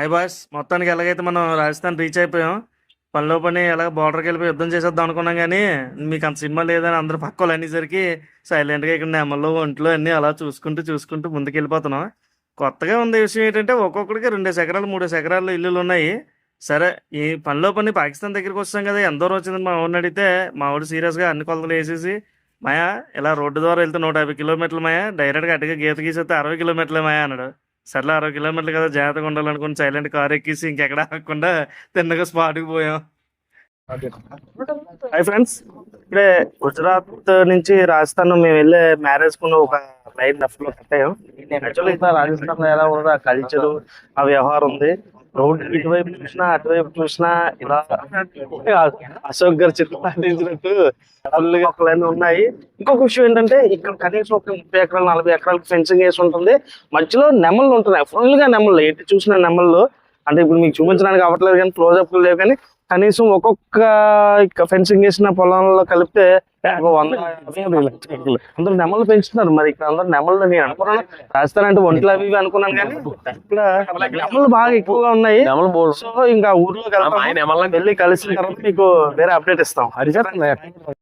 Hi boss మొత్తానికి ఎలాగైతే మనం రాజస్థాన్ రీచ్ అయిపోయాం పనిలో పని ఎలా బార్డర్కి వెళ్ళిపోయి యుద్ధం చేసేద్దాం అనుకున్నాం కానీ మీకు అంత సినిమా లేదని అందరూ పక్కలు అనేసరికి సైలెంట్గా ఇక్కడ నెమ్మల్లో ఒంట్లో అన్నీ అలా చూసుకుంటూ చూసుకుంటూ ముందుకు వెళ్ళిపోతున్నాం. కొత్తగా ఉంది విషయం ఏంటంటే ఒక్కొక్కడికి రెండేసి ఎకరాలు మూడేసి ఎకరాలు ఇల్లులు ఉన్నాయి. సరే ఈ పనిలో పని పాకిస్తాన్ దగ్గరికి వస్తాం కదా ఎంత దూరం వచ్చిందని మా ఊరిని అడిగితే మా ఊరు సీరియస్గా అన్ని కొలతలు వేసేసి మాయా ఇలా రోడ్డు ద్వారా వెళ్తే నూట యాభై కిలోమీటర్లు మాయా డైరెక్ట్గా అటుగా గీత గీసేస్తే అరవై కిలోమీటర్లే మాయా అన్నాడు. సర్లే అరవై కిలోమీటర్లు కదా జాగ్రత్తగా ఉండాలనుకుని సైలెంట్ కార్ ఎక్కేసి ఇంకెక్కడ ఆగకుండా తిన్నగా స్పాట్కి పోయాం. హై ఫ్రెండ్స్ ఇప్పుడే గుజరాత్ నుంచి రాజస్థాన్ మేము వెళ్ళే మ్యారేజ్కు ఒక లైన్ లెఫ్ట్ యాక్చువల్లీ రాజస్థాన్లో ఎలా ఉన్నదో ఆ కల్చర్ ఆ వ్యవహారం ఉంది. రోడ్ ఇటువైపు చూసినా అటువైపు చూసినా ఇలా అశోక్ గారు చిత్రించినట్టు ఫుల్ ఉన్నాయి. ఇంకొక విషయం ఏంటంటే ఇక్కడ కనీసం ఒక ముప్పై ఎకరాలు నలభై ఎకరాలకు ఫెన్సింగ్ వేసి ఉంటుంది. మధ్యలో నెమళ్ళు ఉంటున్నాయి. ఫుల్గా నెమళ్ళు ఎటు చూసిన నెమళ్ళు. అంటే ఇప్పుడు మీకు చూపించడానికి అవ్వట్లేదు కానీ క్లోజ్ అప్ లేవు కానీ కనీసం ఒక్కొక్క ఫెన్సింగ్ వేసిన పొలంలో కలిపితే వంద. అందరూ నెమలు పెంచుతున్నారు మరి ఇక్కడ అందరూ నెమలు నేను అనుకున్నాను రాజస్థాన్ అంటే ఒంట్లు అవి అనుకున్నాను కానీ ఇక్కడ నెమలు బాగా ఎక్కువగా ఉన్నాయి సో ఇంకా వెళ్తాము. వెళ్ళి కలిసిన తర్వాత మీకు వేరే అప్డేట్ ఇస్తాం